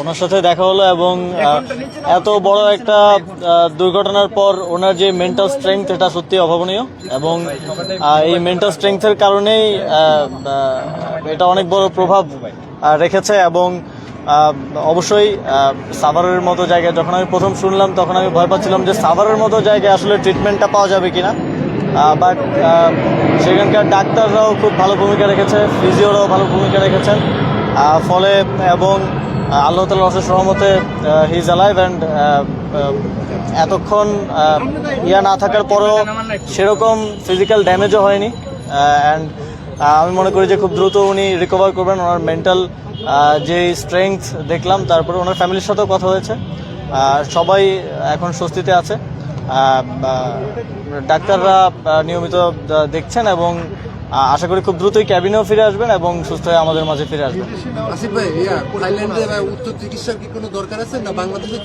ওনার সাথে দেখা হলো এবং এত বড় একটা দুর্ঘটনার পর ওনার যে মেন্টাল স্ট্রেংথ এটা সত্যি অভাবনীয় এবং এই মেন্টাল স্ট্রেংথের কারণেই এটা অনেক বড় প্রভাব রেখেছে এবং অবশ্যই সাভারের মতো জায়গায় যখন আমি প্রথম শুনলাম তখন আমি ভয় পাচ্ছিলাম যে সাভারের মতো জায়গায় আসলে ট্রিটমেন্টটা পাওয়া যাবে কিনা। বাট সেখানকার ডাক্তাররাও খুব ভালো ভূমিকা রেখেছে ফিজিওরাও ভালো ভূমিকা রেখেছেন। ফলে এবং আল্লাহ তালার অশেষ রহমতে হি ইজ অ্যালাইভ অ্যান্ড এতক্ষণ ইয়া না থাকার পরেও সেরকম ফিজিক্যাল ড্যামেজও হয়নি। অ্যান্ড আমি মনে করি যে খুব দ্রুত উনি রিকভার করবেন। ওনার মেন্টাল যে স্ট্রেংথ দেখলাম, তারপরে ওনার ফ্যামিলির সাথেও কথা হয়েছে। সবাই এখন স্বস্তিতে আছে। ডাক্তাররা নিয়মিত দেখছেন এবং আশা করি খুব দ্রুতই ক্যাবিনেও ফিরে আসবেন এবং সুস্থ হয়ে আমাদের মাঝে ফিরে আসবেন। আসিফ ভাই থাইল্যান্ডে উচ্চ চিকিৎসার কি কোনো দরকার আছে না বাংলাদেশের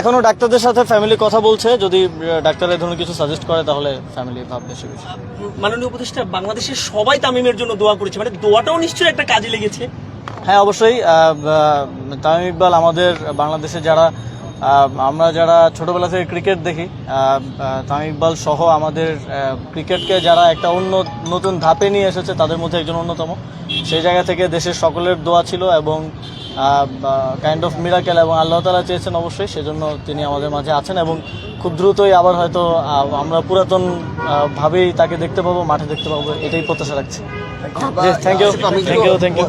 এখনও ডাক্তারদের সাথে ফ্যামিলি কথা বলছে। যদি আহ, ডাক্তার এই ধরনের কিছু সাজেস্ট করে তাহলে ফ্যামিলি ভাববে সে বিষয়ে মাননীয় উপদেষ্টা বাংলাদেশের সবাই তামিমের জন্য দোয়া করেছে। মানে দোয়াটাও নিশ্চয়ই একটা কাজে লেগেছে। হ্যাঁ অবশ্যই। তামিম ইকবাল আমাদের বাংলাদেশে যারা আমরা যারা ছোটবেলা থেকে ক্রিকেট দেখি তামিম ইকবাল সহ আমাদের ক্রিকেটকে যারা একটা অন্য নতুন ধাপে নিয়ে এসেছে তাদের মধ্যে একজন অন্যতম। সেই জায়গা থেকে দেশের সকলের দোয়া ছিল এবং কাইন্ড অফ মিরাকেল এবং আল্লাহ তালা চেয়েছেন অবশ্যই সেজন্য তিনি আমাদের মাঝে আছেন এবং খুব দ্রুতই আবার হয়তো আমরা পুরাতন ভাবেই তাকে দেখতে পাবো মাঠে দেখতে পাবো এটাই প্রত্যাশা রাখছি। Thank you thank you thank you